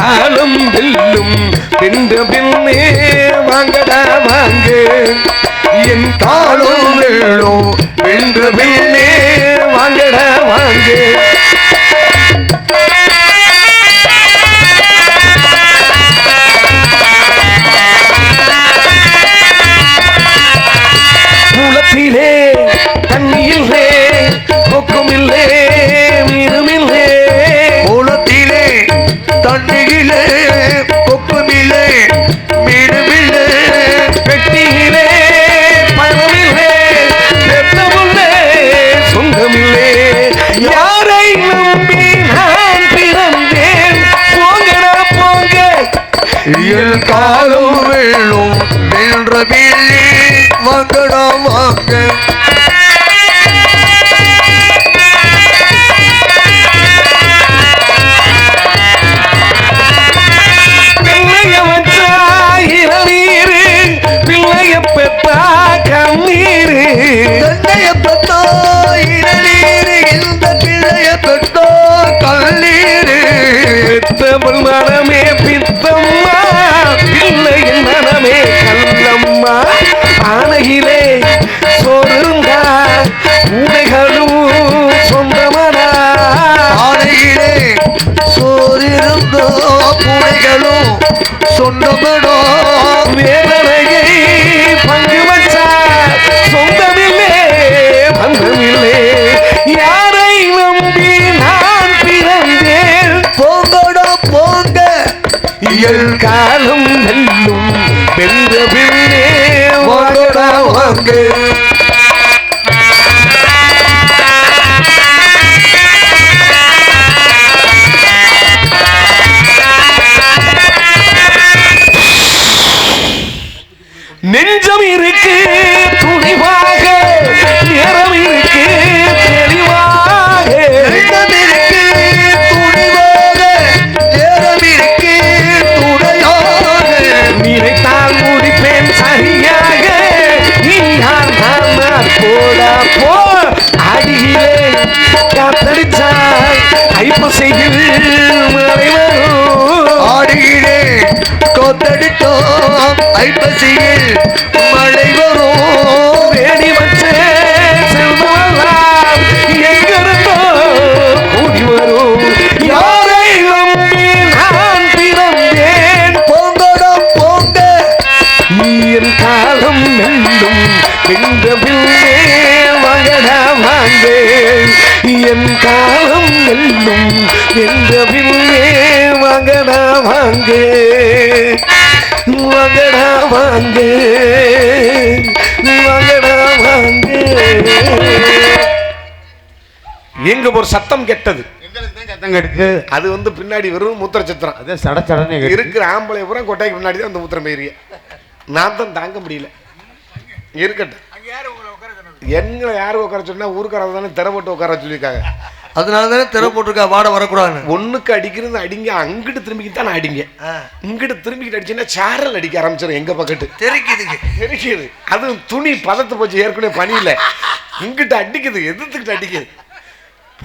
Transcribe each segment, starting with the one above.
காலும் வில்லும் வென்ற பின்னே வாங்கடா வாங்க. என் காலம் வெல்லும் வென்ற பின்னே வாங்கடா வாங்க. தண்ணியிலே கொக்குமில்லே மீனுமில்லே பெட்டியிலே பணமில்லே ரத்தமுல்லே சொந்தமில்லே. யாரை நம்பி நான் பிறந்தேன். போங்கடா போங்க. என் காலம் வேணும் வென்ற பின்னே வாங்கடா வாங்க. உடைகளும் சொந்தமனா ஆனையிலே சோறிருந்தோ புனைகளும் சொன்னமடோ வேதனையை பங்கு வச்சா சொந்தமில்லே பந்தமில்லே. யாரை நம்பி நான் பிறந்தேன்? போங்கடா போங்க. என் காலம் வெல்லும் வென்ற பின்னே வாங்கடா வாங்க. வரும் ஆடியிலே கொத்தடித்தோம். ஐப்பசியில் மழை வரும். வேடி வச்ச காலம் வெல்லும் வென்ற பின்னே வாங்கடா வாங்க என் காலம் வெல்லும் வென்ற பின்னே வாங்கடா வாங்க. வாங்கடா வாங்க. வாங்கடா வாங்க. எங்க ஒரு சத்தம் கெட்டது. சத்தம் அது வந்து பின்னாடி வெறும் மூத்திர சத்திரம் அதே சட சடனே இருக்கிற ஆம்பளை பூரா கொட்டைக்கு முன்னாடி தான் அந்த மூத்திரம் போயிருக்க நான் தான் தாங்க முடியல. இருக்கட்டும். எங்களை யாரு உட்கார சொன்னா ஊருக்காரங்க தானே திரை போட்டு உட்கார சொல்லியிருக்காங்க. அதனால தானே திரை போட்டிருக்கா வாட வரக்கூடாதுன்னு. ஒண்ணுக்கு அடிக்கிறது அடிங்க அங்கிட்டு திரும்பிக்கிட்டு தான் அடிங்க. இங்கிட்டு திரும்பிக்கிட்டு அடிச்சுன்னா சாரல் அடிக்க ஆரம்பிச்சிடும் எங்க பக்கத்து. தெரிக்குதுக்கு தெரிக்குது. அதுவும் துணி பதத்து போச்சு ஏற்கனவே பனியில இங்கிட்டு அடிக்குது எதிர்த்துக்கிட்டு அடிக்குது.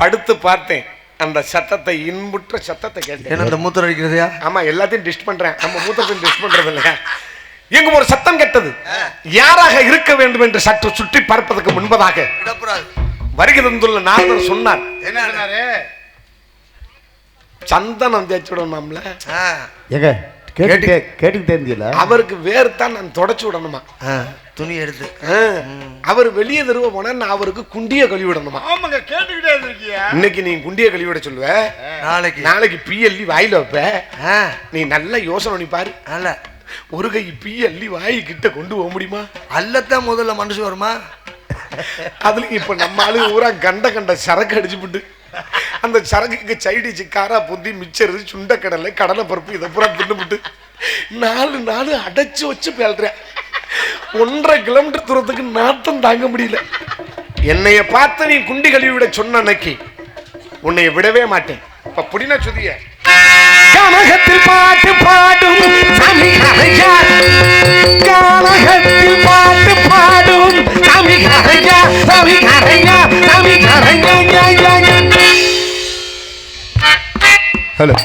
படுத்து பார்த்தேன் அந்த சத்தத்தை இன்புற்ற சத்தத்தை கேட்டேன். என்ன இந்த மூத்தர் அடிக்கிறதையா? ஆமா எல்லாத்தையும் டிஸ்ட் பண்றேன். நம்ம மூத்தத்தையும் டிஸ்ட் பண்றது இல்லையா எங்க ஒரு சத்தம் கெட்டது. யாராக இருக்க வேண்டும் என்று சற்று சுற்றி பார்ப்பதற்கு முன்பதாக விடக்கூடாது. வருகை தந்துள்ள நாரதர் சொன்னார். சந்தனம் தேய்ச்சி விடணும்ல எங்க கேட்டு கேட்டுக்கிட்டே அவருக்கு வேர்த்தான் நான் தொடச்சு விடணுமா? துணி எடுத்து. அவர் வெளியே தெருவ போனா நான் அவருக்கு குண்டிய கழுவி விடணுமா? ஆமாங்க கேட்டுக்கிட்டே இருந்திருக்கியா? இன்னைக்கு நீ குண்டிய கழுவி விட சொல்லுவ? நாளைக்கு. நாளைக்கு பிஎல்லி வாயில வைப்ப? நீ நல்ல யோசனை பண்ணி பாரு. நல்ல. ஒரு கை பிஎல்லி வாய் கிட்ட கொண்டு போக முடியுமா? அல்லத்தான் முதல்ல மனசு வருமா? அதுலயும் இப்ப நம்ம ஆளு ஊரா கண்ட கண்ட சரக்கு அடிச்சுப்புட்டு அந்த சரக்குக்கு சைடிச்சு காரா புந்தி மிச்சரு சுண்டக்கடலை கடலை பருப்பு இதை பூரா தின்னுபிட்டு நாலு நாலு அடைச்சு வச்சு பேழ்றேன் ஒன்றரை கிலோமீட்டர் தூரத்துக்கு நாத்தம் தாங்க முடியல. என்னைய பார்த்து நீ குண்டி கழுவி விட சொன்ன அன்னைக்கு உன்னைய விடவே மாட்டேன். இப்ப புடின சுதிய. கனகத்தில் பாட்டு பாடும் சாமி கரையா கனகத்தில் பாட்டு பாடும் சாமி கரையா சாமி கரையா சாமி கரையா ஹலோ.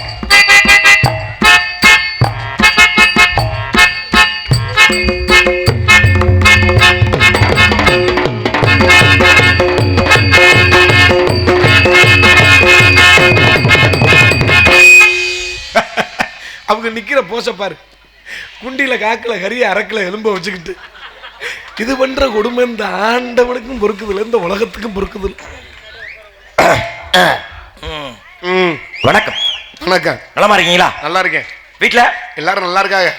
நிக்கிற போச பாரு. குண்டியில காக்கல கரிய அரக்கல எலும்ப வச்சுக்கிட்டு. இது பண்ற கொடுமை இந்த ஆண்டவனுக்கும் பொறுக்குதுல இந்த உலகத்துக்கும் பொறுக்குது ம். வணக்கம். வணக்கம். நலமா இருக்கீங்களா? நல்லா இருக்கேன். வீட்ல? எல்லாரும் நல்லா இருக்காங்க.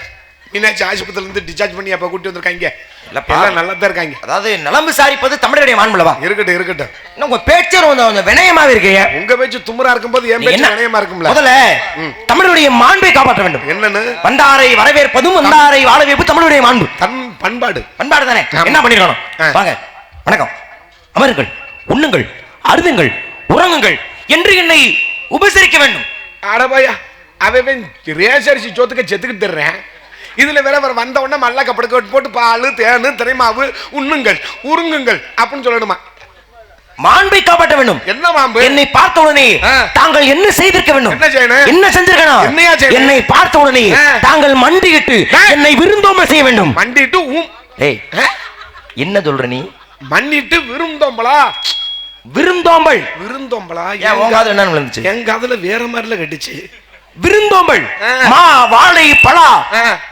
மீனாட்சி ஆஸ்பத்திரியில இருந்து டிஸ்சார்ஜ் பண்ணி அப்ப கூட்டி வந்திருக்காங்க. எல்லாம் நல்லா தான் இருக்காங்க. அதாவது நலம் விசாரிப்பது தமிழருடைய மாண்புலவா? இருக்கட்டும் இருக்கட்டும். உங்க பேச்சு கொஞ்சம் வினயமாவே இருக்கீங்க உங்க பேச்சு துமுறா இருக்கும்போது என் பேச்சு நினையமா இருக்கும்ல. முதல்ல தமிழருடைய மாண்பை காப்பாற்ற வேண்டும். என்னன்னு? வந்தாரை வரவேற்பதும் வந்தாரை வாழ வைப்பு தமிழுடைய மாண்பு. தன் பண்பாடு. பண்பாடு தானே. என்ன பண்ணிருக்கணும். வாங்க வணக்கம். அமருங்கள் உண்ணுங்கள் அருதுங்கள் உறங்குங்கள் என்று என்னை உபசரிக்க வேண்டும். அடபாயா அவன் ரேசரிசி சோத்துக்க செத்துக்கிட்டு தர்றேன். இதுல வேற வேற வந்த உடனே மல்லா கப்படு போட்டு பால் தேனு திரைமாவு உண்ணுங்கள் உருங்குங்கள் அப்படின்னு சொல்லணுமா? மாண்பை காப்பாற்ற வேண்டும். என்ன மாம்பு என்னை பார்த்த உடனே. தாங்கள் என்ன செய்திருக்க வேண்டும்? என்ன செய்யணும்? என்ன செஞ்சிருக்கணும்? என்னையா? என்னை பார்த்த உடனே. தாங்கள் மண்டியிட்டு. என்னை விருந்தோம்பல் செய்ய வேண்டும். மண்டிட்டு ஊம். ஏய்? என்ன சொல்ற நீ? மன்னிட்டு விருந்தோம்பலா? விருந்தோம்பல். விருந்தோம்பலா? உன் காதுல என்ன விழுந்துச்சு? என் காதுல வேற மாதிரில கட்டுச்சு. விருந்தோம்பல். மா வாழை ஆ.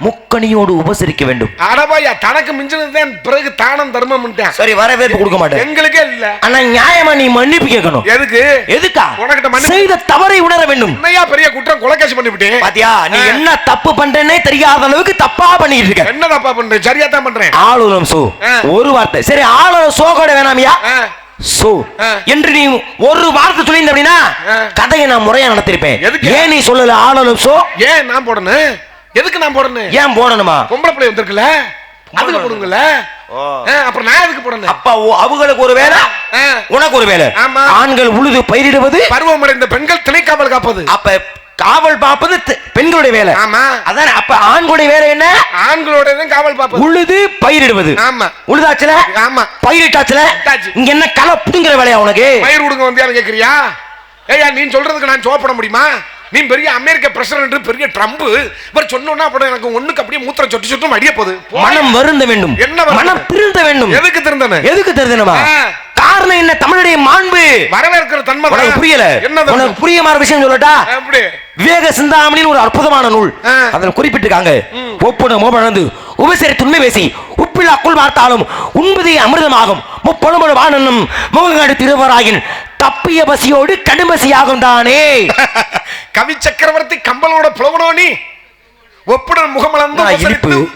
முக்கணியோடு உபசரிக்க வேண்டும். அடபாயா தனக்கு மிஞ்சினதுதான் பிறகு தானம் தர்மம் சரி வரவேற்பு கொடுக்க மாட்டேன். எங்களுக்கே இல்ல. ஆனா நியாயமா நீ மன்னிப்பு கேட்கணும். எதுக்கு? எதுக்கா? உனக்கிட்ட மன்னிப்பு- செய்த தவறை உணர வேண்டும். என்னையா பெரிய குற்றம் கொலைக்காசி பண்ணிவிட்டேன்? பாத்தியா நீ. என்ன தப்பு பண்றேன்னே தெரியாத அளவுக்கு தப்பா பண்ணிட்டு இருக்க. என்ன தப்பா பண்றேன் சரியா தான் பண்றேன். ஆளுநம் சோ. ஒரு வார்த்தை. சரி ஆளுநர் சோ கூட வேணாமியா. சோ. என்று நீ ஒரு வார்த்தை சொல்லியிருந்த அப்படின்னா. கதையை நான் முறையா நடத்திருப்பேன்? ஏன் நீ சொல்லல ஆளுநர் சோ? ஏன் நான் போடணும் எதுக்கு நான் போடணும் ஏன் போடணுமா? பொம்பளை பிள்ளை வந்திருக்குல்ல? அதுக்கு போடுங்கல்ல? அப்புறம் நான் எதுக்கு போடணும் அப்பா அவங்களுக்கு ஒரு வேலை. உனக்கு ஒரு வேலை. ஆமா. ஆண்கள் உழுது பயிரிடுவது? பருவமடைந்த பெண்கள் திணைக்காவல் காப்பது. அப்ப காவல் பார்ப்பது பெண்களுடைய வேலை. ஆமா. அதான் அப்ப ஆண்களுடைய வேலை என்ன? ஆண்களோட காவல் பார்ப்பது. உழுது பயிரிடுவது. ஆமா. உழுதாச்சுல? ஆமா. பயிரிட்டாச்சுல. இங்க என்ன களை புடுங்குற வேலையா உனக்கு? பயிர் விடுங்க வந்தியான்னு கேக்குறியா? ஏய்யா நீ சொல்றதுக்கு நான் சோப்பட முடியுமா? நீ பெரிய அமெரிக்க பிரசிடண்ட் பெரிய ட்ரம்ப் இவர் சொன்னோன்னா அப்புறம் எனக்கு ஒண்ணுக்கு அப்படியே மூத்திரம் சொட்டு சொட்டும் அடிய போகுது. மனம் வருந்த வேண்டும். என்ன? மனம் திருந்த வேண்டும். எதுக்கு திருந்தன? எதுக்கு திருந்தணுமா ஆ. காரணம் என்ன? தமிழுடைய மாண்பு. வரவேற்கிற தன்மை. உனக்கு புரியல. என்ன உனக்கு புரிய மாதிரி விஷயம் சொல்லட்டா? விவேக சிந்தாமணின்னு ஒரு அற்புதமான நூல். அதில் குறிப்பிட்டிருக்காங்க. ஒப்புன மோபழந்து உபசரி துண்மை பேசி உப்பில் அக்குள் பார்த்தாலும் உண்பதே அமிர்தமாகும். முப்பொழுமொழு வானனும் முகங்காடு திருவராயின் தப்பிய பசியோடு கடும்பசியாகும் தானே. கவி சக்கரவர்த்தி கம்பளோட புலவனோ நீ? ஒப்புடன் உபசரித்து, இனிப்பு.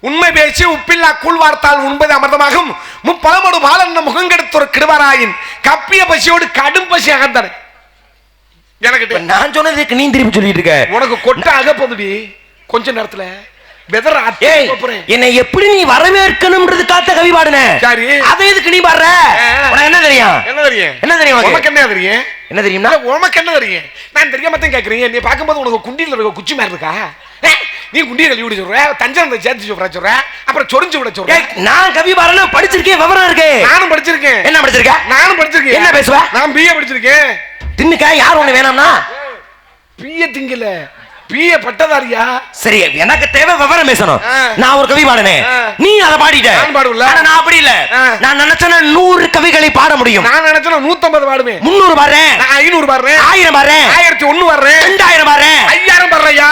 உண்மை பேசி உப்பில்லா கூழ் வார்த்தால் உண்பது அமிர்தமாகும். முப்பழமோடு பாலன்ன முகங்கெடுத்து ஒரு கிடுவாராயின் கப்பிய பசியோடு கடும் பசி அகந்தன எனக்கு நான் சொன்னதுக்கு நீ திருப்பி சொல்லிட்டு இருக்க. உனக்கு கொட்ட அகப்போதுடி. கொஞ்ச நேரத்துல என்னை எப்படி நீ வரவேற்கணும்ன்றது காத்த கவி பாடுன? சரி. அதை எதுக்கு நீ பாடுற. உனக்கு என்ன தெரியும்? என்ன தெரியும்? என்ன தெரியும் உனக்கு? என்ன தெரியும்? என்ன தெரியும்னா? உனக்கு என்ன தெரியும்? நான் தெரியாம தான் கேக்குறீங்க. நீ பார்க்கும்போது உனக்கு குண்டியில இருக்க குச்சி மாதிரி இருக்கா? நீ குண்டியை கழுவி விட சொல்ற? தஞ்சாவூர் சேர்த்து சொல்ற சொல்ற? அப்புறம் சொரிஞ்சு விட சொல்ற? நான் கவி பாடுன படிச்சிருக்கேன் விவரம் இருக்கு. நானும் படிச்சிருக்கேன். என்ன படிச்சிருக்க? நானும் படிச்சிருக்கேன். என்ன பேசுவ? நான் பிஏ படிச்சிருக்கேன். தின்னுக்க? யார் ஒண்ணு வேணாம்னா? பிஏ திங்கல. பிஏ பட்டதாரியா சரி எனக்கு தேவை விவரம் பேசணும். நான் ஒரு கவி பாடுனேன் ஆ. நீ அதை பாடிட்ட? ஆனா நான் அப்படி இல்ல. நான் நினைச்சேன்னா நூறு கவிகளை பாட முடியும். நான் நினைச்சேன் நூத்தம்பது பாடுவேன் முன்னூறு பாடுறேன். நான் ஐநூறு பாடுறேன். ஆயிரம் பாடுறேன். ஆயிரத்தி ஒண்ணு வர்றேன் ரெண்டாயிரம் பாடுறேன். ஐயாயிரம் பாடுறையா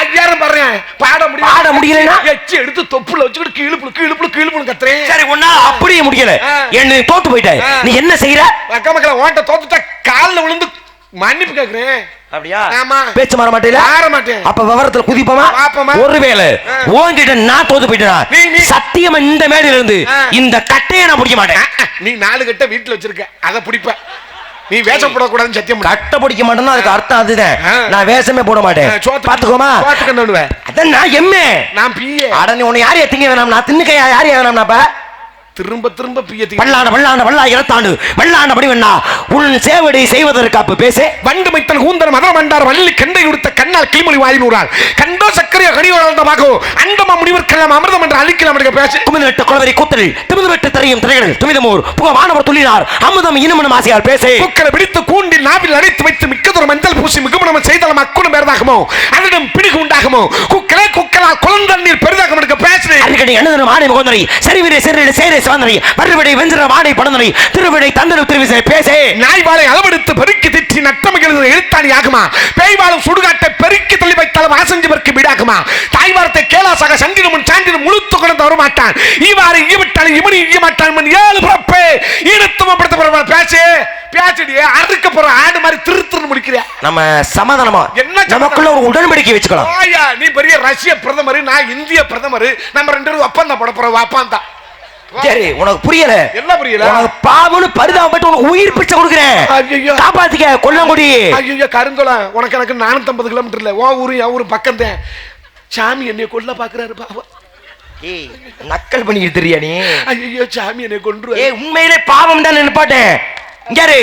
ஐயாயிரம் பாடுறேன். பாட முடியல பாட முடியலைன்னா? எச்சி எடுத்து தொப்புல வச்சுக்கிட்டு கீழுப்புல கீழுப்புல கீழுப்புல கத்துறேன். சரி உன்னா அப்படியே முடியல. என்ன தோத்து போயிட்ட. நீ என்ன செய்யற அக்கா மக்கள ஓட்ட தோத்துட்டா கால்ல விழுந்து மன்னிப்பு கேக்குறேன். அப்படியா? ஆமா. பேச்சு மாற மாட்டேல? மாற மாட்டேன். அப்ப விவரத்துல குதிப்போமா? ஒருவேளை ஆ. உன்கிட்ட நான் தோத்து போயிட்டேனா? சத்தியமா இந்த மேடையில இருந்து. இந்த கட்டையை நான் பிடிக்க மாட்டேன். நீ நாலு கட்ட வீட்டுல வச்சிருக்க. அத பிடிப்ப. நீ வேஷம் போடக்கூடாதுன்னு சத்தியம். கட்டை பிடிக்க மாட்டேன்னா அதுக்கு அர்த்தம் அதுதான். நான் வேஷமே போட மாட்டேன். பாத்துக்கோமா பண்ணுவ? அதான் நான் எம்மே. நான் பிஏ அட நீ உன்னை யாரையா திங்க வேணாம்? நான் தின்னுக்கையா? யாரையா வேணாம்னாப்ப திரும்ப திரும்ப பல்லாண்ட பல்லாண்ட பல்லா இரத்தாண்டு வெள்ளாண்ட படி வேணா உன் சேவடி செய்வதற்கு அப்ப பேசு. வண்டு மைத்தன் கூந்தல் மதம் மண்டார் வள்ளி கண்டை உடுத்த கண்ணால் கிளிமொழி வாயினூரால் கண்டோ சக்கரையோ கனியோ வளர்ந்தமாகோ அண்டமா அமிர்தம் என்று அழிக்கலாம் எடுக்க பேசு. குமிது வெட்ட குளவரி கூத்தல் திமிது வெட்டு தெரியும் திரைகள் துமிதமோர். புக வானவர் துள்ளினார். அமுதம் இனமனும் ஆசையால் பேசே. பூக்களை பிடித்து கூண்டில் நாவில் அடைத்து வைத்து மிக்கதொரு மஞ்சள் பூசி மிகுமணம் செய்தலம் அக்குணம் பேரதாகுமோ அதனிடம் பிடிகு உண்டாகுமோ? குக்களே குக்களால் குளந்தண்ணீர் பெரிதாகும் எடுக்க பேசு அருகடி அணுதனும் ஆணை முகந்தரை சரிவிரை சிறிடு சேரை சாந்தனை மறுபடி வெஞ்சர வாடை படந்தனை திருவிடை தந்தனை திருவிசை பேசே. நாய் வாழை அளவெடுத்து பெருக்கி திட்டி நட்டமைகள் எழுத்தாணி ஆகுமா? பேய் வாழும் சுடுகாட்டை பெருக்கி தள்ளி வைத்தாலும் ஆசஞ்சவருக்கு வீடாகுமா? தாய் வாரத்தை கேளாசாக சங்கிரமும் சான்றினும் முழுத்து கொண்டு வரமாட்டான். இவ்வாறு ஈவிட்டாலும் இவனி மாட்டான் ஏழு பிறப்பு. ஈனத்துவப்படுத்த போற பேசு. பேச்சடியே அறுக்க போற ஆடு மாதிரி திரு திருன்னு முடிக்கிறியா நம்ம சமாதானமா? என்ன? நமக்குள்ள ஒரு உடன்படிக்கை வச்சுக்கலாம். ஆயா நீ பெரிய ரஷ்ய பிரதமர் நான் இந்திய பிரதமர். நம்ம ரெண்டு பேரும் ஒப்பந்தம் போட போறோம் ஒப்பந்தம் சரி உனக்கு புரியல. என்ன புரியல? உனக்கு பாவம்னு பரிதாபப்பட்டு உனக்கு உயிர் பிச்சை கொடுக்குறேன். காப்பாத்திக்க கொல்லங்குடி. ஐயோ கருந்தோளம் உனக்கு எனக்கு நானூத்தம்பது கிலோமீட்டர் இல்ல. உன் ஊரு என் ஊரு பக்கம் தான் சாமி என்னை கொல்ல பாக்குறாரு பாவம். நக்கல் பண்ணிக்கிட்டு தெரியா நீ? ஐயோ சாமி என்னை கொன்று உண்மையிலே பாவம் தான் நிப்பாட்டேன். இங்காரு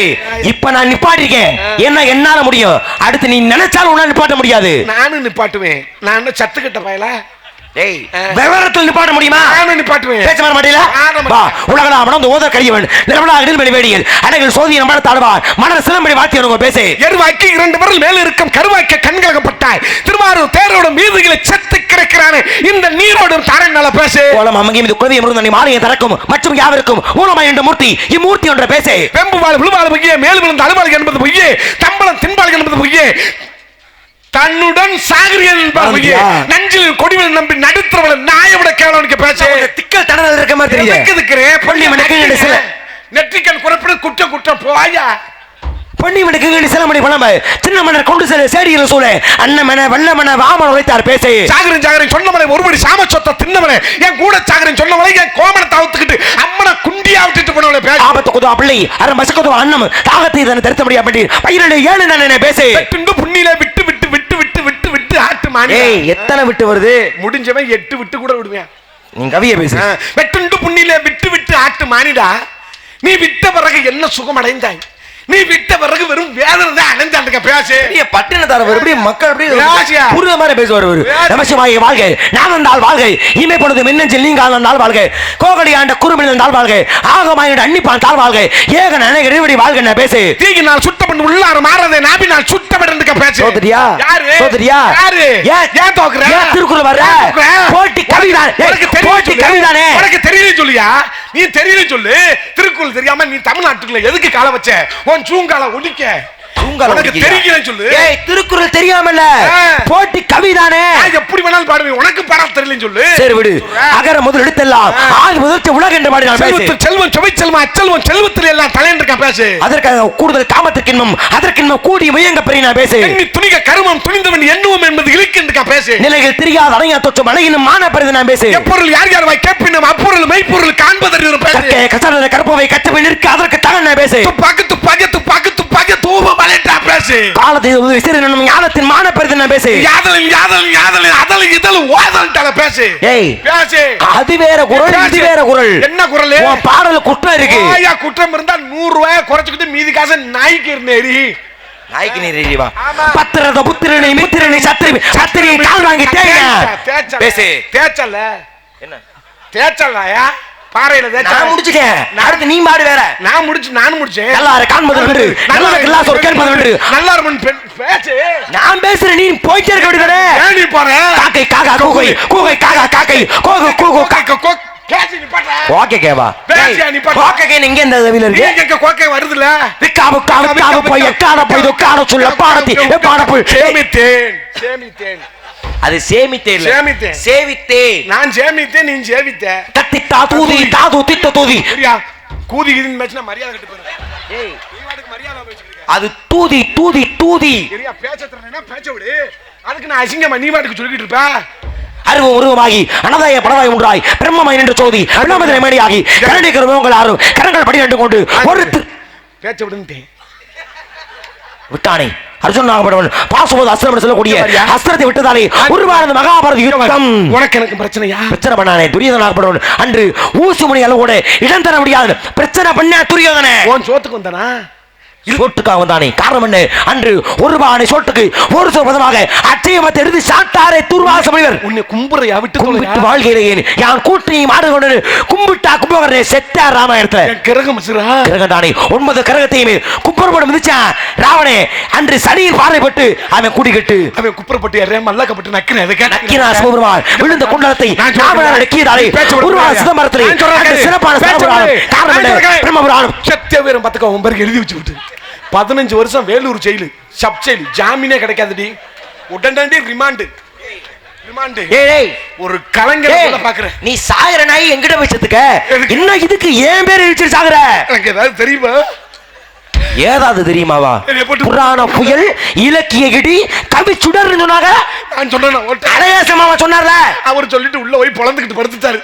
இப்ப நான் நிப்பாட்டிருக்கேன். என்ன என்னால முடியும். அடுத்து நீ நினைச்சாலும் உன்னால நிப்பாட்ட முடியாது. நானும் நிப்பாட்டுவேன். நான் சத்து கட்ட பயல? விவரத்தில் நிப்பாட்ட முடியுமா? நிப்பாட்டுவேன். வர மாட்டீங்களா கரியவன். வேடியல் நம்மள மணல் சிலம்படி வாத்தி பேசு. எருவாக்கி இரண்டு விரல் மேல இருக்கும். கருவாக்க கண்கலகப்பட்டாய் திருவாரூர் தேரோட மீதுகளை செத்து கிடக்கிறானே. இந்த நீரோடும் தாரை மேல பேசு. கோலம் அமங்கி மீது குழந்தை முருகன் மாலையை திறக்கும். மற்றும் யாவருக்கும் ஊனமாய் என்ற மூர்த்தி. இம்மூர்த்தி ஒன்ற பேசு. வெம்பு வாழ் விழுவாள் பொய்யே மேல் விழுந்த அலுவாள் என்பது பொய்யே. தம்பளம் தின்பாள் என்பது பொய்யே. தன்னுடன் ஆந்தியா. நஞ்சில் கொடிவில் நம்பி நடுத்தவள நாயை விட கேளவனுக்கு பேசு. திக்கல் தடல் இருக்க மாதிரி இருக்கிறேன் பொன்னி மணிக்கு நெற்றிக்கண் குறைப்பது குற்றம் போயா. பொன்னி மணிக்கு ரெண்டு சில மணி பணம் சின்ன மன்னர் கொண்டு செல்ல சேடியில் சூழ அன்னமன வல்லமன வாமன உழைத்தார் பேசு. சாகரன் சாகரன் சொன்னவனை ஒருபடி சாம சொத்த தின்னவனே. என் கூட சாகரன் சொன்னவனை என் அவுத்துக்கிட்டு அம்மனை குண்டியா விட்டுட்டு போனவனை பேச. ஆபத்து குதோ பிள்ளை அரை மசக்குதோ அன்னம். தாகத்தை இதனை திருத்த முடியாது பயிரடு ஏழு நான் பேசு. விட்டு விட்டு ஏய் எத்தனை விட்டு வருது? முடிஞ்சவன் எட்டு விட்டு கூட விடுவேன். நீ கவிய பேசு. வெட்டுண்டு புண்ணில விட்டு விட்டு ஆட்டு மானிடா. நீ விட்ட பிறகு என்ன சுகம் அடைந்தாய் நீ விட்ட பிறகு வெறும் வேதனை தான் அடைஞ்சாண்டுக்க பேசு பெரிய பட்டினத்தார எப்படி மக்கள் ராஜா. புரியுற மாதிரி பேசுவார் அவரு. நமசிவாய வாழ்க நானந்தாள் வாழ்க இமை பொழுது மின்னஞ்சல் நீங்க ஆனந்தாள் வாழ்க கோகடி ஆண்ட குறுமிழந்தாள் வாழ்க ஆகமாயிட அன்னிப்பான் தாழ் வாழ்க ஏக நனை இறைவடி வாழ்க நான் பேசு. தீயினால் சுட்டப்பட்டு உள்ளார மாறதே நாபினால் சுட்டப்பட்டு பேசு சோதரியா? யாரு? சோதரியா? யாரு? ஏன்? ஏன் தோக்குற? திருக்குறள் வர்ற? போட்டி கவிதான். போட்டி. கவிதானே? உனக்கு தெரியல சொல்லியா? நீ தெரியல சொல்லு. திருக்குறள் தெரியாம நீ தமிழ்நாட்டுக்குள்ள எதுக்கு கால வச்ச? உன் சூங்கால ஒடிக்க திருக்குறள் தெரியாமல்ல. ஆ. போட்டி கவிதானே. எப்படி வேணாலும் பாடுவேன். உனக்கு பாட தெரியலன்னு சொல்லு. சரி விடு. சொல்றேன். அகர முதல் எடுத்தெல்லாம். ஆதி முதல் உலக என்று நான் செல்வம் சுவை செல்வம் அச்செல்வம் செல்வத்தில் எல்லாம் தலையன் இருக்கா பேசு. அதற்காக கூடுதல் காமத்திற்கின்மம் அதற்கின்மம் கூடி முயங்க பெரிய நான் பேசு துணிக கருமம் துணிந்தவன் எண்ணுவோம் என்பது இழுக்கின்றக்கா பேசு. நிலைகள் தெரியாத அடையா தொற்றும் அழகினும் மான நான் பேசு. எப்பொருள் யார் யார் வாய் கேட்பினும் அப்பொருள் மெய்ப்பொருள் காண்பதற்கு பேசு. கசடரை கற்பவை கச்சவை நிற்க அதற்கு தகன் பேசு. துப்பாக்கு துப்பாக்கி துப்பாக்கி துப்பாக்கி தூப மலைட்டா பேசு. காலத்தை விசிறினும் ஞானத்தின் மான பெரிது நான் பேசு. யாதலின் யாதலின் யாதலின் அதலும் இதழும் ஓதல் பேசு. ஏய் பேசு. அது வேற குரல் இது வேற குரல். என்ன குரல்? உன் பாடல குற்றம் இருக்கு. ஆயா குற்றம் இருந்தா நூறு ரூபாய குறைச்சுக்கிட்டு மீதி காசை நாய்க்கு இருந்தேரி நாய்க்கு நீ ரெடிவா ஆமா. பத்திரத புத்திரனை மித்திரனை சத்திரி சத்திரி கால் வாங்கி தேய்ங்க பேசு. தேச்சல என்ன? தேச்சலாயா பாறையில நான் முடிச்சுட்டேன் அடுத்து நீ மாடு வேற. நான் முடிச்சு நானும் முடிச்சேன் எல்லார காண்பது ஒன்று நல்லவருக்கு எல்லா சொல் கேட்பது நல்லா இருக்கும் பேச்சு. நான் பேசுறேன் நீ போயிட்டே இருக்க வேண்டியதானே நீ போற? காக்கை காக்கா கூகை கூகை காக்கா காக்கை. கோகு கூகு கோக்கை கோ ஓகே கேவா? ஓகே கே இங்க இந்த தவில இருக்கு. எங்க கோக்கை வருதுல விக்காபு காபு காபு போய் எக்கான போய் துக்கான சொல்ல பாடத்தி பாட போய் சேமித்தேன் சேமித்தேன். அது சேமித்தே இல்ல. சேமித்தேன். சேவித்தே. நான் சேமித்தேன் நீ சேமித்த தத்தித்தா தூதி. தாது தித்த தூதி சரியா கூதி கிதின்னு பேசினா மரியாதை கட்டு போறேன் நீ வாட்டுக்கு மரியாதை பேசிக்கிறீங்க அது தூதி தூதி தூதி. சரியா பேச்ச தரேன்னா பேச்ச விடு. அதுக்கு நான் அசிங்கமா நீ வாட்டுக்கு சொல்லிக்கிட்டு இருப்ப. அருவம் உருவமாகி அனதாய படவாய் உண்டாய் பிரம்மமாய் நின்று சோதி பிரம்மதிரை மேடியாகி கரண்டி கருவங்கள் ஆறும் கரங்கள் படி நின்று கொண்டு ஒரு பேச்ச விடுன்ட்டேன். விட்டானே. அர்ஜுன் நாகப்படவன் பாசுபோது அஸ்திரம் சொல்லக்கூடிய அஸ்திரத்தை விட்டதாலே உருவானது மகாபாரத யுத்தம். உனக்கு எனக்கு பிரச்சனையா? பிரச்சனை பண்ணானே. துரியோதன நாகப்படவன் அன்று ஊசி மணி அளவோட இடம் தர முடியாது. பிரச்சனை பண்ண துரியோதன. உன் சோத்துக்கு வந்தானா? சோட்டுக்காக காரணம் என்ன? அன்று ஒரு பானை சோட்டுக்கு ஒரு சோ பதமாக அச்சயமத்தை சாட்டாரை துர்வாச முனிவர். உன்னை கும்புறையா விட்டு கும்பிட்டு? வாழ்கிறேன் யான் கூட்டி மாடு கொண்டு கும்பிட்டா கும்பகரனை செத்தார் ராமாயணத்துல. கிரகம் தானே? ஒன்பது கிரகத்தையுமே மிதிச்சான் ராவணே அன்று சனியில் பார்வைப்பட்டு அவன் குடிக்கட்டு அவன் குப்புறப்பட்டு மல்லாக்கப்பட்டு கேட்டா நக்கினா சிவபெருமான் விழுந்த குண்டலத்தை ராவணன். நக்கியதாலே. சிதம்பரத்திலே. சிறப்பான. காரணம். பிரம்மபுராணம். சத்திய வீரம் பத்துக்க எழுதி வச்சு விட்டு பதினஞ்சு வருஷம் வேலூர் ஜெயிலு சப் ஜெயிலு ஜாமீனே கிடைக்காதுடி. உடனடி ரிமாண்டு ரிமாண்டு ஏய் ஒரு கலைஞரை பாக்குறேன். நீ சாகர நாய் எங்கிட்ட எதுக்கு? என்ன இதுக்கு ஏன் பேர் இழிச்சு சாகுற எனக்கு ஏதாவது தெரியுமா? ஏதாவது தெரியுமாவா? புராண புயல் இலக்கிய இடி கவி சுடர்னு சொன்னாங்க. நான் சொன்னேன் அடையாசமாவா சொன்னார்ல. அவர் சொல்லிட்டு உள்ள போய் பொழந்துக்கிட்டு படுத்துட்டாரு.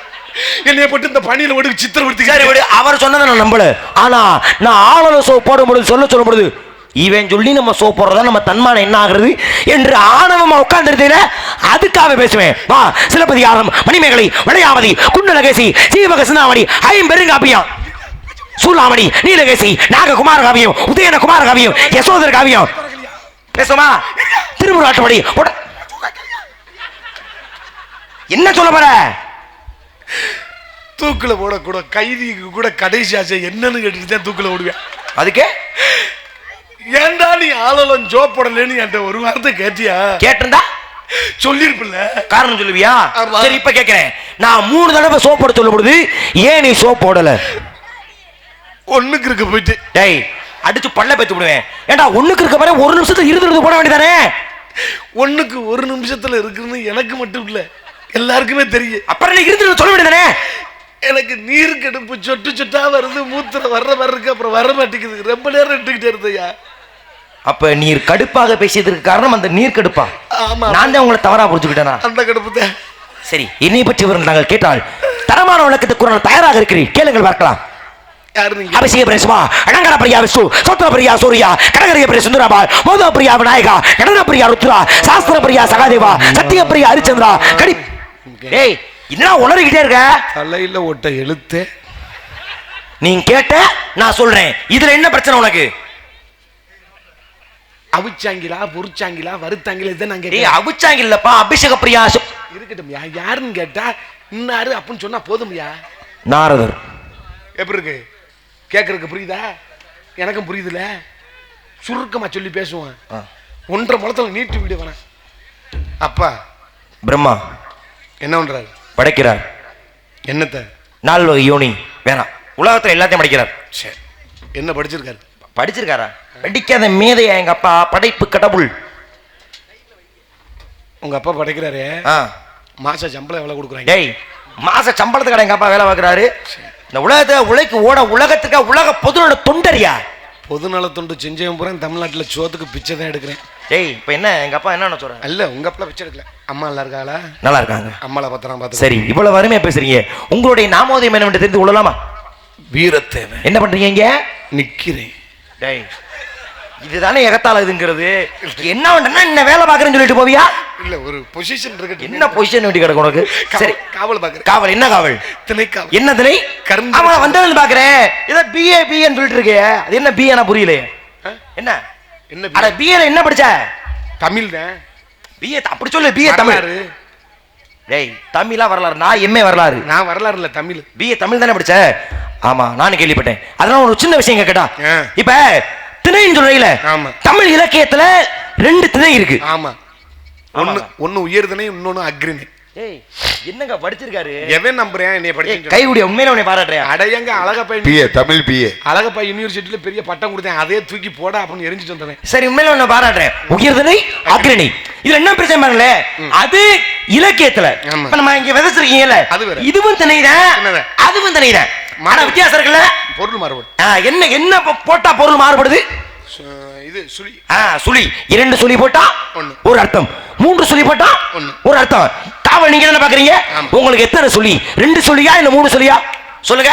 என்னைய போட்டு இந்த பணியில ஓடி சித்திரவர்த்தி சரி விடு அவர் சொன்னதை நான் நம்பல. ஆனா நான் ஆளல சோ போடும் பொழுது சொல்ல சொல்லும் பொழுது இவன் சொல்லி நம்ம சோ போடுறதா நம்ம தன்மானம் என்ன ஆகுறது என்று ஆணவமா உட்கார்ந்துருந்தீல அதுக்காக பேசுவேன். வா சிலப்பதிகாரம் மணிமேகலை வளையாவதி குண்டலகேசி சீவக சிந்தாமணி ஐம்பெருங்காப்பியம் சூலாமணி நீலகேசி நாககுமார காவியம் உதயன குமார காவியம் யசோதர காவியம். பேசுமா? திருமுறாட்டுப்படி உட- என்ன சொல்ல போற? தூக்குல போடக்கூட கைதிக்கு கூட கடைசி ஆசை என்னன்னு கேட்டுட்டு தான் தூக்குல ஓடுவேன் அதுக்கு? ஏன்டா நீ ஆளலம் ஜோ போடலன்னு என்கிட்ட ஒரு வார்த்தை கேட்டியா? கேட்டிருந்தா? சொல்லிருப்பில்ல. காரணம் சொல்லுவியா. சரி இப்ப கேக்குறேன். நான் மூணு தடவை சோப் போட சொல்லும் பொழுது ஏன் நீ சோப் போடல? ஒண்ணுக்கு இருக்க போயிட்டு. டேய் அடிச்சு பல்ல பேத்து விடுவேன். ஏன்டா ஒண்ணுக்கு இருக்க பாரு ஒரு நிமிஷத்துல இருந்துருந்து போட வேண்டியதானே? ஒண்ணுக்கு ஒரு நிமிஷத்துல இருக்குன்னு எனக்கு மட்டும் இல்ல. எல்லாருக்குமே தெரியும். அப்புறம் நீ இருந்து சொல்ல வேண்டியதானே எனக்கு நீர் கடுப்பு சொட்டு சொட்டா வருது மூத்திரம் வர்ற மாதிரி இருக்கு அப்புறம் வர மாட்டேங்குது. ரொம்ப நேரம் இட்டுக்கிட்டே இருந்தையா அப்ப நீர் கடுப்பாக பேசியதற்கு காரணம் அந்த நீர் கடுப்பா? ஆமா. நான் தான் உங்களை தவறா புரிஞ்சுக்கிட்டேனா? அந்த கடுப்பு தான். சரி என்னை பற்றி விவரம் நாங்கள் கேட்டால் தரமான விளக்கத்துக்கு நான் தயாராக இருக்கிறேன். கேளுங்கள் பார்க்கலாம். அபிஷேக பிரேசமா அலங்கார பிரியா விஷ்ணு சோத்திர பிரியா சூர்யா கடகரிய பிரியா சுந்தராபால் மோத பிரியா விநாயகா நடன பிரியா ருத்ரா சாஸ்திர பிரியா சகாதேவா சத்திய பிரியா ஹரிச்சந்திரா கடி ஏய் என்ன உளறிக்கிட்டே இருக்க? தலையில ஓட்ட எழுத்தே. நீ கேட்ட நான் சொல்றேன். இதுல என்ன பிரச்சனை உனக்கு? அவிச்சாங்கிலா பொறிச்சாங்கிலா வறுத்தாங்கிலா இதை நான் கேட்டேன் அபிச்சாங்க இல்லப்பா அபிஷேக பிரியா சு- இருக்கட்டும் யா யாருன்னு கேட்டா இன்னாரு அப்படின்னு சொன்னா போதும்யா? நாரதர். எப்படி இருக்கு? கேட்கறதுக்கு புரியுதா? எனக்கும் புரியுதுல? சுருக்கமா சொல்லி பேசுவான். ஒன்றரை முளத்துல நீட்டு விடு வேணாம். அப்பா. பிரம்மா. என்ன பண்றாரு? படைக்கிறார். என்னத்த? வகை யோனி. வேணாம். உலகத்துல எல்லாத்தையும் படைக்கிறார். சரி என்ன படிச்சிருக்காரு? படிச்சிருக்காரா? படிக்காத மேதையா எங்க அப்பா? படைப்பு கடவுள். உங்க அப்பா படைக்கிறாரு. ஆ. மாச சம்பளம் எவ்வளவு கொடுக்குறாங்க? டேய் மாச சம்பளத்துக்கு எங்க அப்பா வேலை பார்க்கறாரு? இந்த உலகத்தை உழைக்கு ஓட உலகத்துக்கு உலக பொதுவோட தொண்டரியா பொது நலத்தொண்டு செஞ்சவன் பூரா தமிழ்நாட்டுல சோத்துக்கு பிச்சை தான் எடுக்கிறேன். டேய் இப்ப என்ன எங்க அப்பா என்ன சொல்றேன் அல்ல உங்க அப்பா பிச்சை எடுக்கல. அம்மா நல்லா இருக்காளா? நல்லா இருக்காங்க. அம்மாளை பத்திரம் பார்த்து சரி இவ்வளவு அருமையா பேசுறீங்க. உங்களுடைய நாமோதயம் என்னவென்று தெரிந்து கொள்ளலாமா? வீரத்தேவை என்ன பண்றீங்க இங்க? நிக்கிறேன். டேய் இதுதானே எகத்தால இதுங்கிறது? என்ன பண்றேன்னா என்ன வேலை பாக்குறேன்னு சொல்லிட்டு போவியா? இல்ல ஒரு பொசிஷன் இருக்கு என்ன பொசிஷன் வேண்டி கிடக்கு உனக்கு? சரி. காவல் பாக்குறேன் காவல் என்ன காவல்? திணைக்காவல். என்ன திணை? கரும்பு. ஆமா வந்தவன் பாக்குறேன் ஏதோ பிஏ பிஏன்னு சொல்லிட்டு இருக்கே. அது என்ன பிஏ நான் புரியலையே. ஆ? என்ன? என்ன அட பிஏ என்ன படிச்ச? தமிழ் தான். பிஏ அப்படி சொல்லு பிஏ தமிழ். டேய் தமிழா வரலாறு நான் எம்ஏ வரலாறு. நான் வரலாறு இல்ல தமிழ் பிஏ தமிழ் தானே படிச்ச? ஆமா நானும் கேள்விப்பட்டேன். அதனால ஒரு சின்ன விஷயம் கேட்டா. இப்ப திணைன்னு சொல்றீங்களே. தமிழ் இலக்கியத்துல ரெண்டு திணை இருக்கு. ஆமா. ஒண்ணு ஒண்ணு உயர்தனை இன்னொன்னு அக்ரிணை ஏய் என்னங்க படிச்சிருக்காரு எவன் நம்புறேன் என்னைய படிச்சு கைகுடிய உண்மையில உன்னை பாராட்டுறியா அடையங்க அழகப்பா பிஏ தமிழ் பிஏ அழகப்பா யூனிவர்சிட்டியில பெரிய பட்டம் கொடுத்தேன். அதே தூக்கி போட அப்படின்னு எரிஞ்சிட்டு வந்தவன். சரி உண்மையில உன்னை பாராட்டுறேன். உயர்தனை அக்ரணி இதுல என்ன பிரச்சனை பாருங்களே? அது இலக்கியத்துல. நம்ம இங்க விதைச்சிருக்கீங்கல்ல? அது வேற. இதுவும் திணைதான்? அதுவும் திணைதான் மாறு- வித்தியாசம் இருக்குல்ல? பொருள் மாறுபடும். ஆ, என்ன என்ன போட்டா பொருள் மாறுபடுது? இது சுழி. ஆ, சுழி. இரண்டு சுழி போட்டா. ஒரு அர்த்தம். மூன்று சுழி போட்டா. ஒரு அர்த்தம். காவல் நீங்க என்ன பாக்குறீங்க. உங்களுக்கு எத்தனை சுழி? ரெண்டு சுழியா இல்ல மூணு சுழியா? சொல்லுங்க?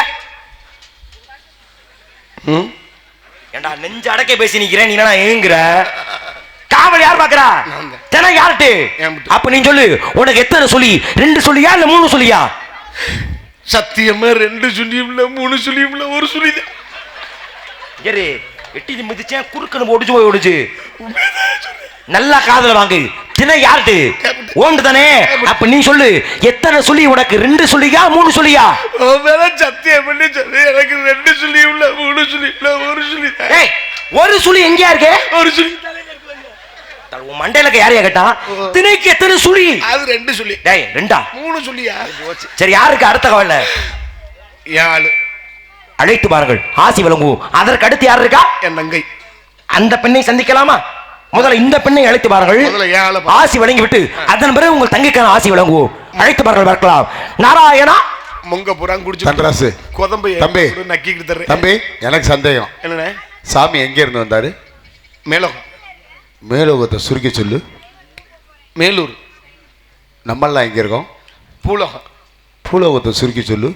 ஏண்டா நெஞ்ச அடக்க பேசி நிக்கிறேன். நீ என்ன ஏங்குற? காவல் யார் பாக்குறா. தினம் யார்ட்டு. அப்ப நீ சொல்லு. உனக்கு எத்தனை சொல்லி ரெண்டு சொல்லியா இல்ல மூணு சொல்லியா சத்தியமா ரெண்டு சுழியும் இல்ல மூணு சுழியும் இல்ல ஒரு தான். சரி. எட்டி மிதிச்சேன் குறுக்கனு ஒடிச்சு போய் ஒடிச்சு நல்லா காதுல வாங்கு. தினை யார்ட்டு ஓண்டு தானே அப்ப நீ சொல்லு எத்தனை சொல்லி உனக்கு? ரெண்டு சொல்லியா மூணு சொல்லியா சத்தியம் பண்ணி சொல்லு. எனக்கு ரெண்டு சொல்லி இல்ல மூணு சொல்லி இல்ல ஒரு சொல்லி ஒரு சுழி எங்கேயா இருக்கு? ஒரு சொல்லி உன் மண்டையில யாரையா கேட்டா? திணைக்கு எத்தனை சுழி? அது ரெண்டு சொல்லி டேய் ரெண்டா? மூணு சொல்லியா சரி யாருக்கு அடுத்த கவலை? ஆளு. அழைத்து பாருங்கள் ஆசி வழங்குவோம் அதற்கு அடுத்து யார் இருக்கா? என் தங்கை. அந்த பெண்ணை சந்திக்கலாமா? முதல்ல இந்த பெண்ணை அழைத்து பாருங்கள் பா- ஆசி வழங்கி விட்டு அதன் பிறகு உங்கள் தங்கைக்கான ஆசி வழங்குவோம் அழைத்து பாருங்கள் பார்க்கலாம். நாராயணா? முங்க புறான் குடிச்சு தண்டராசு கொதம்பை தம்பி. நக்கிக்கிட்டு தர்றேன். தம்பி எனக்கு சந்தேகம். என்னண்ணே? சாமி எங்க இருந்து வந்தாரு? மேலோகம். மேலோகத்தை சுருக்கி சொல்லு. மேலூர். நம்மெல்லாம் எங்க இருக்கோம்? பூலோகம். பூலோகத்தை சுருக்கி சொல்லு.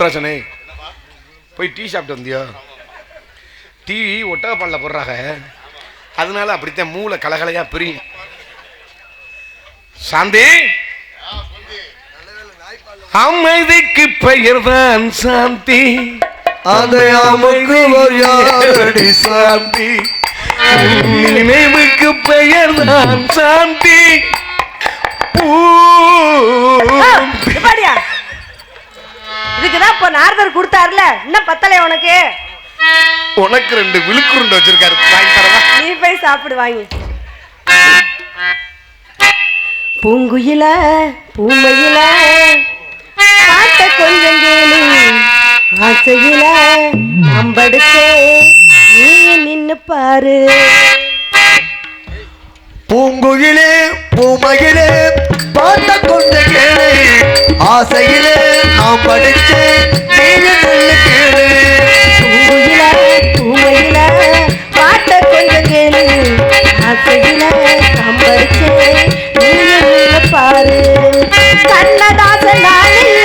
திராசனே போய் டீ சாப்பிட்டு வந்தியோ? டீ ஒட்டக பால்ல போடுறாங்க அதனால அப்படித்தான் மூளை கலகலையா பிரியும். சாந்தி! அமைதிக்கு பெயர்தான் சாந்தி. அதை அமுக்குவோர் யாரடி சாந்தி. நினைவுக்கு பெயர்தான் சாந்தி. பாடியா இதுக்குதான் இப்ப நாரதர் கொடுத்தாருல? இன்னும் பத்தலை உனக்கு? உனக்கு ரெண்டு விழுக்குருண்டு வச்சிருக்காரு. வாங்கி தரவா? நீ போய் சாப்பிடு வாங்கி. பூங்குயில பூமையில பாட்ட கொஞ்சம் கேளு. ஆசையில அம்படுச்சே நீ நின்னு பாரு. பூங்குயிலே பூமகிலே பாட்ட கொண்டு கேளு. ஆசையிலே நாம் படிச்சு நீங்க நல்ல கேளு பூங்குயில பூமையில பாட்ட கொஞ்சம் கேளு. ஆசையில அம்படுச்சே நீ நின்னு பாரு. கண்ணதாசன் நான் இல்ல.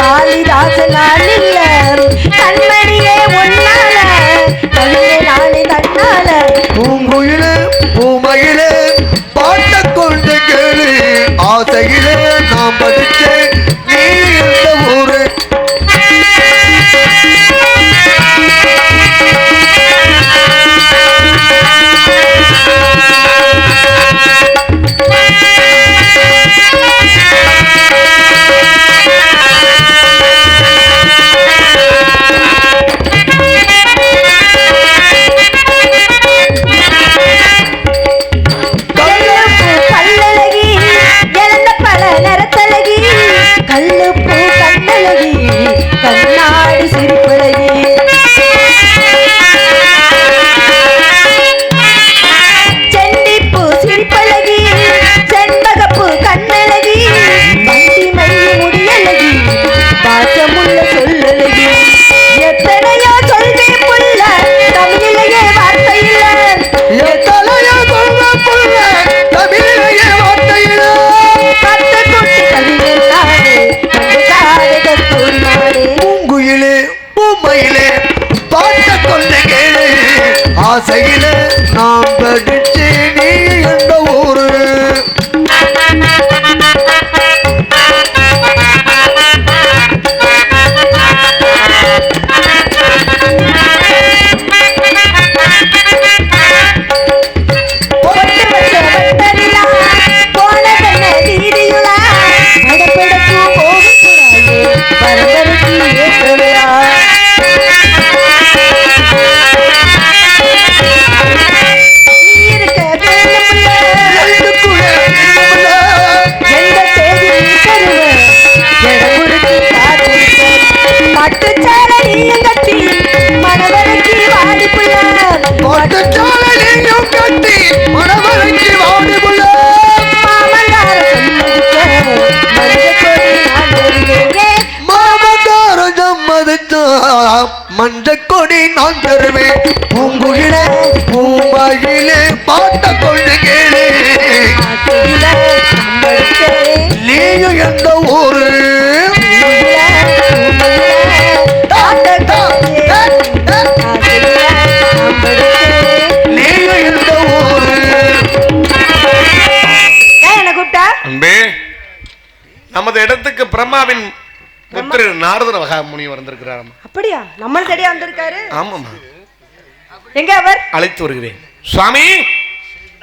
காளிதாசன் நான் இல்ல கண்மணியே நானே தன்னால பூங்குயிலே பூமகிலே பாட்ட கொண்டு கேளு. ஆசையிலே நாம் படிச்சு பூமையிலே பாட்ட கொண்டு கேளு ஆசையிலே நாம் படுத்த நான் தருவேன். பூங்குயிலே பூமகிலே பாட்ட கொண்டு கேளு நீயும் எந்த ஊரு? நமது இடத்துக்கு பிரம்மாவின் நாரதர மகாமுனி வந்திருக்கிறாராம். அப்படியா? நம்ம தேடியா வந்திருக்காரு. ஆமாம்மா. எங்க அவர்? அழைத்து வருகிறேன். சுவாமி!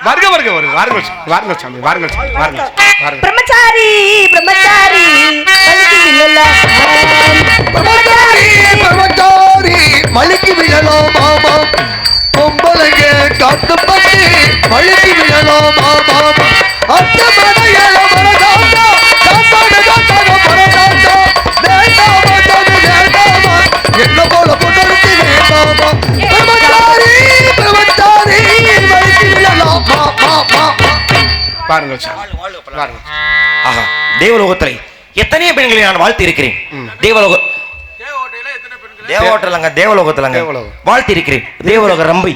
வருக வருக வருக வாருங்கள் சுவாமி, வாருங்கள் சாமி வாருங்கள் சாமி, வாருங்கள் வாருங்கள் பிரம்மச்சாரி பிரம்மச்சாரி விழலாம். பிரம்மச்சாரி பிரம்மச்சாரி மலிக்கு விழலாம் மாமா. பொம்பளைங்க காட்டுப்பட்டு மலிக்கு விழலாம் மாமா. அத்த வாருங்கள் சாமி வாருங்கள் ஆஹா தேவலோகத்திலே எத்தனையோ பெண்களை நான் வாழ்த்தி இருக்கிறேன் தேவலோக தேவலோகத்திலங்க தேவலோகத்திலங்க. தேவலோகம். வாழ்த்தி இருக்கிறேன் தேவலோக ரம்பை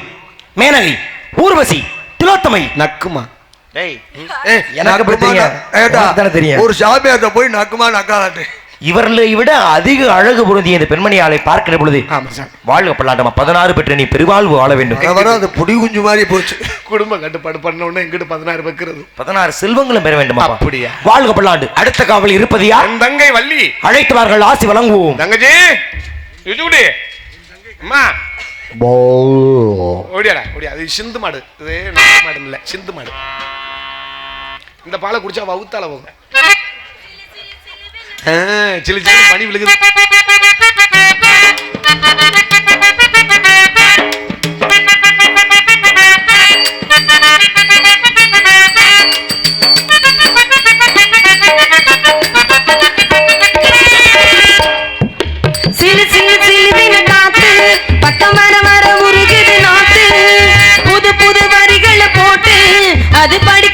மேனகை ஊர்வசி திலோத்தமை. நக்குமா? எனக்கு தெரியும்? ஒரு சாமியார்ட்ட போய் நக்குமா நக்காலாட்டு இவர்களை விட அதிக அழகு பொருந்திய இந்த பெண்மணியாளை பார்க்கிற பொழுது வாழ்க பல்லாண்டமா பதினாறு பெற்ற நீ பெருவாழ்வு வாழ வேண்டும். அது புடி குஞ்சு மாதிரி போச்சு. குடும்ப கட்டுப்பாடு பண்ண உடனே எங்கிட்ட பதினாறு வைக்கிறது. பதினாறு செல்வங்களும் பெற வேண்டும் அப்படியா? வாழ்க பல்லாண்டு. அடுத்த காவல் இருப்பது யார்? தங்கை வள்ளி. அழைத்தவார்கள் ஆசி வழங்குவோம். தங்கச்சி இதுடி அம்மா. ஓடியாடா ஓடியா. அது சிந்து மாடு. இது மாடு இல்ல சிந்து மாடு. இந்த பாலை குடிச்சா வவுத்தால போகும். சிலு சிலு பனி விழுகுது. அது படி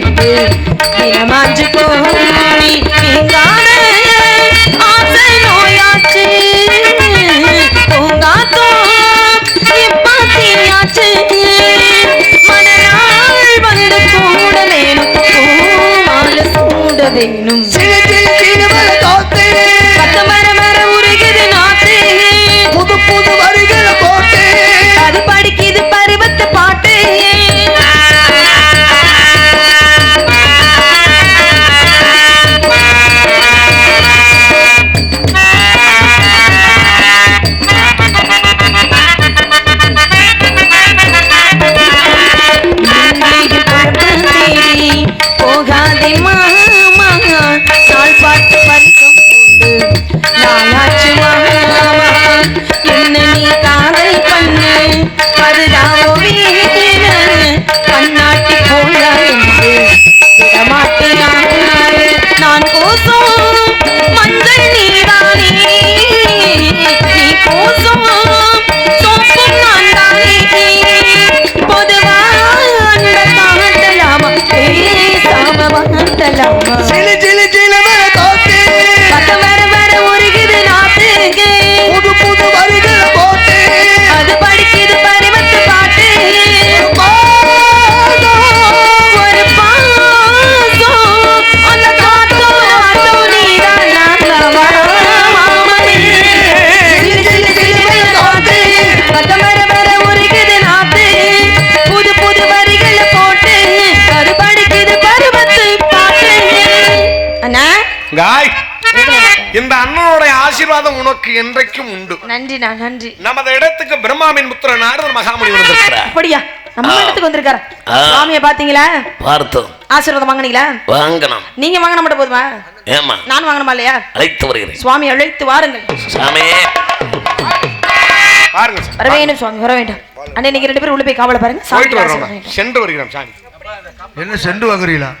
விட்டு தினமாஞ்சு கோரி நீங்காத. ஆசை நோயாச்சு. பூங்காத்தோ கூட வேணும் பூமால சூட வேணும் இந்த அண்ணனோட ஆசீர்வாதம் உனக்கு என்றைக்கும் உண்டு. நன்றிண்ணா நன்றி. நமது இடத்துக்கு பிரம்மாவின் புத்திர நாரதர் மகாமுனி வந்திருக்கிறார். அப்படியா? நம்ம இடத்துக்கு வந்திருக்காரு? சுவாமிய பாத்தீங்களா பார்த்தோம். ஆசீர்வாதம் வாங்குனீங்களா? வாங்கணும் நீங்க வாங்கின மட்டும் போதுமா? ஏமா நான் வாங்கணுமா இல்லையா? அழைத்து வருகிறேன். சுவாமி அழைத்து வாருங்கள். சாமி. பாருங்க. வர வேண்டும் சுவாமி வர வேண்டும். அண்ணே நீங்க ரெண்டு பேரும் உள்ள போய் காவல பாருங்க. சாமி போயிட்டு. சென்று வருகிறோம் சாமி. என்ன செண்டு வாங்குறீங்களா?